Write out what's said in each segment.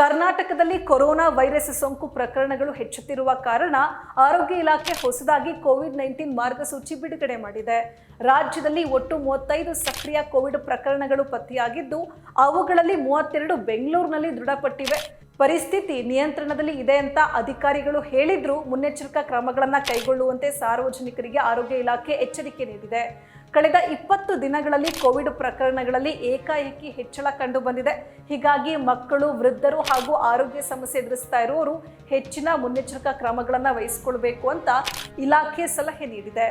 ಕರ್ನಾಟಕದಲ್ಲಿ corona virus ಸೋಂಕು ಪ್ರಕರಣಗಳು ಹೆಚ್ಚುತ್ತಿರುವ ಕಾರಣ ಆರೋಗ್ಯ ಇಲಾಖೆ ಹೊಸದಾಗಿ ಕೋವಿಡ್ ನೈನ್ಟೀನ್ ಮಾರ್ಗಸೂಚಿ ಬಿಡುಗಡೆ ಮಾಡಿದೆ. ರಾಜ್ಯದಲ್ಲಿ ಒಟ್ಟು ಮೂವತ್ತೈದು ಸಕ್ರಿಯ ಕೋವಿಡ್ ಪ್ರಕರಣಗಳು ಪತ್ತೆಯಾಗಿದ್ದು, ಅವುಗಳಲ್ಲಿ ಮೂವತ್ತೆರಡು ಬೆಂಗಳೂರಿನಲ್ಲಿ ದೃಢಪಟ್ಟಿವೆ. ಪರಿಸ್ಥಿತಿ ನಿಯಂತ್ರಣದಲ್ಲಿ ಇದೆ ಅಂತ ಅಧಿಕಾರಿಗಳು ಹೇಳಿದ್ರೂ. ಮುನ್ನೆಚ್ಚರಿಕಾ ಕ್ರಮಗಳನ್ನು ಕೈಗೊಳ್ಳುವಂತೆ ಸಾರ್ವಜನಿಕರಿಗೆ ಆರೋಗ್ಯ ಇಲಾಖೆ ಎಚ್ಚರಿಕೆ ನೀಡಿದೆ. ಕಳೆದ ಇಪ್ಪತ್ತು ದಿನಗಳಲ್ಲಿ ಕೋವಿಡ್ ಪ್ರಕರಣಗಳಲ್ಲಿ ಏಕಾಏಕಿ ಹೆಚ್ಚಳ ಕಂಡು ಬಂದಿದೆ ಹೀಗಾಗಿ ಮಕ್ಕಳು, ವೃದ್ಧರು ಹಾಗೂ ಆರೋಗ್ಯ ಸಮಸ್ಯೆ ಎದುರಿಸ್ತಾ ಇರುವವರು ಹೆಚ್ಚಿನ ಮುನ್ನೆಚ್ಚರಿಕಾ ಕ್ರಮಗಳನ್ನು ವಹಿಸಿಕೊಳ್ಬೇಕು ಅಂತ ಇಲಾಖೆ ಸಲಹೆ ನೀಡಿದೆ.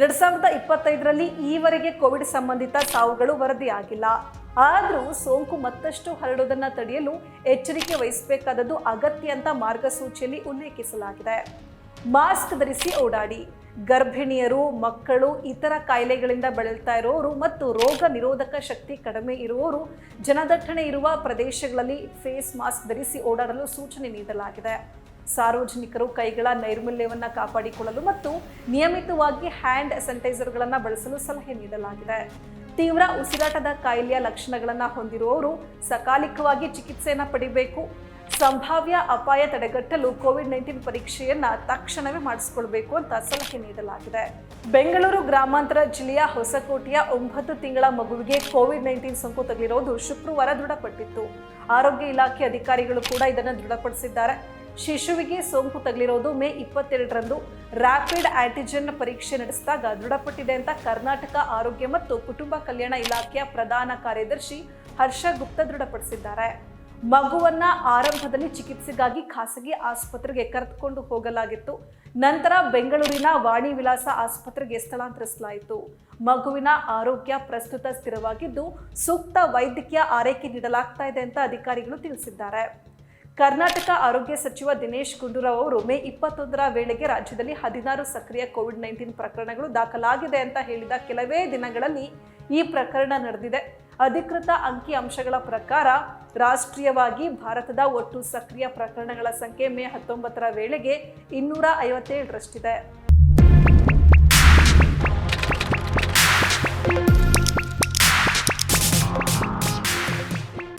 ಎರಡ್ ಸಾವಿರದ ಇಪ್ಪತ್ತೈದರಲ್ಲಿ ಈವರೆಗೆ ಕೋವಿಡ್ ಸಂಬಂಧಿತ ಸಾವುಗಳು ವರದಿಯಾಗಿಲ್ಲ. ಆದರೂ ಸೋಂಕು ಮತ್ತಷ್ಟು ಹರಡುವುದನ್ನು ತಡೆಯಲು ಎಚ್ಚರಿಕೆ ವಹಿಸಬೇಕಾದದ್ದು ಅಗತ್ಯ ಅಂತ ಮಾರ್ಗಸೂಚಿಯಲ್ಲಿ ಉಲ್ಲೇಖಿಸಲಾಗಿದೆ. ಮಾಸ್ಕ್ ಧರಿಸಿ ಓಡಾಡಿ. ಗರ್ಭಿಣಿಯರು, ಮಕ್ಕಳು, ಇತರ ಕಾಯಿಲೆಗಳಿಂದ ಬಳಲ್ತಾ ಇರೋರು ಮತ್ತು ರೋಗ ನಿರೋಧಕ ಶಕ್ತಿ ಕಡಿಮೆ ಇರುವವರು, ಜನದಟ್ಟಣೆ ಇರುವ ಪ್ರದೇಶಗಳಲ್ಲಿ ಫೇಸ್ ಮಾಸ್ಕ್ ಧರಿಸಿ ಓಡಾಡಲು ಸೂಚನೆ ನೀಡಲಾಗಿದೆ. ಸಾರ್ವಜನಿಕರು ಕೈಗಳ ನೈರ್ಮಲ್ಯವನ್ನು ಕಾಪಾಡಿಕೊಳ್ಳಲು ಮತ್ತು ನಿಯಮಿತವಾಗಿ ಹ್ಯಾಂಡ್ ಸ್ಯಾನಿಟೈಸರ್ಗಳನ್ನು ಬಳಸಲು ಸಲಹೆ ನೀಡಲಾಗಿದೆ. ತೀವ್ರ ಉಸಿರಾಟದ ಕಾಯಿಲೆಯ ಲಕ್ಷಣಗಳನ್ನು ಹೊಂದಿರುವವರು ಸಕಾಲಿಕವಾಗಿ ಚಿಕಿತ್ಸೆಯನ್ನು ಪಡಿಬೇಕು. ಸಂಭಾವ್ಯ ಅಪಾಯ ತಡೆಗಟ್ಟಲು ಕೋವಿಡ್ ನೈನ್ಟೀನ್ ಪರೀಕ್ಷೆಯನ್ನು ತಕ್ಷಣವೇ ಮಾಡಿಸ್ಕೊಳ್ಬೇಕು ಅಂತ ಸಲಹೆ ನೀಡಲಾಗಿದೆ. ಬೆಂಗಳೂರು ಗ್ರಾಮಾಂತರ ಜಿಲ್ಲೆಯ ಹೊಸಕೋಟೆಯ ಒಂಬತ್ತು ತಿಂಗಳ ಮಗುವಿಗೆ ಕೋವಿಡ್ ನೈನ್ಟೀನ್ ಸೋಂಕು ತಗುಲಿರುವುದು ಶುಕ್ರವಾರ ದೃಢಪಟ್ಟಿತ್ತು. ಆರೋಗ್ಯ ಇಲಾಖೆ ಅಧಿಕಾರಿಗಳು ಕೂಡ ಇದನ್ನು ದೃಢಪಡಿಸಿದ್ದಾರೆ. ಶಿಶುವಿಗೆ ಸೋಂಕು ತಗಲಿರೋದು ಮೇ ಇಪ್ಪತ್ತೆರಡರಂದು. ರ್ಯಾಪಿಡ್ ಆಂಟಿಜೆನ್ ಪರೀಕ್ಷೆ ನಡೆಸಿದಾಗ ದೃಢಪಟ್ಟಿದೆ ಅಂತ ಕರ್ನಾಟಕ ಆರೋಗ್ಯ ಮತ್ತು ಕುಟುಂಬ ಕಲ್ಯಾಣ ಇಲಾಖೆಯ ಪ್ರಧಾನ ಕಾರ್ಯದರ್ಶಿ ಹರ್ಷ ಗುಪ್ತಾ ದೃಢಪಡಿಸಿದ್ದಾರೆ. ಮಗುವನ್ನ ಆರಂಭದಲ್ಲಿ ಚಿಕಿತ್ಸೆಗಾಗಿ ಖಾಸಗಿ ಆಸ್ಪತ್ರೆಗೆ ಕರೆದುಕೊಂಡು ಹೋಗಲಾಗಿತ್ತು. ನಂತರ ಬೆಂಗಳೂರಿನ ವಾಣಿ ವಿಲಾಸ ಆಸ್ಪತ್ರೆಗೆ ಸ್ಥಳಾಂತರಿಸಲಾಯಿತು. ಮಗುವಿನ ಆರೋಗ್ಯ ಪ್ರಸ್ತುತ ಸ್ಥಿರವಾಗಿದ್ದು, ಸೂಕ್ತ ವೈದ್ಯಕೀಯ ಆರೈಕೆ ನೀಡಲಾಗ್ತಾ ಇದೆ ಅಂತ ಅಧಿಕಾರಿಗಳು ತಿಳಿಸಿದ್ದಾರೆ. ಕರ್ನಾಟಕ ಆರೋಗ್ಯ ಸಚಿವ ದಿನೇಶ್ ಗುಂಡೂರಾವ್ ಅವರು ಮೇ ಇಪ್ಪತ್ತೊಂದರ ವೇಳೆಗೆ ರಾಜ್ಯದಲ್ಲಿ ಹದಿನಾರು ಸಕ್ರಿಯ ಕೋವಿಡ್ ನೈನ್ಟೀನ್ ಪ್ರಕರಣಗಳು ದಾಖಲಾಗಿದೆ ಅಂತ ಹೇಳಿದ ಕೆಲವೇ ದಿನಗಳಲ್ಲಿ ಈ ಪ್ರಕರಣ ನಡೆದಿದೆ. ಅಧಿಕೃತ ಅಂಕಿ ಅಂಶಗಳ ಪ್ರಕಾರ ರಾಷ್ಟ್ರೀಯವಾಗಿ ಭಾರತದ ಒಟ್ಟು ಸಕ್ರಿಯ ಪ್ರಕರಣಗಳ ಸಂಖ್ಯೆ ಮೇ ಹತ್ತೊಂಬತ್ತರ ವೇಳೆಗೆ ಇನ್ನೂರ ಐವತ್ತೇಳರಷ್ಟಿದೆ.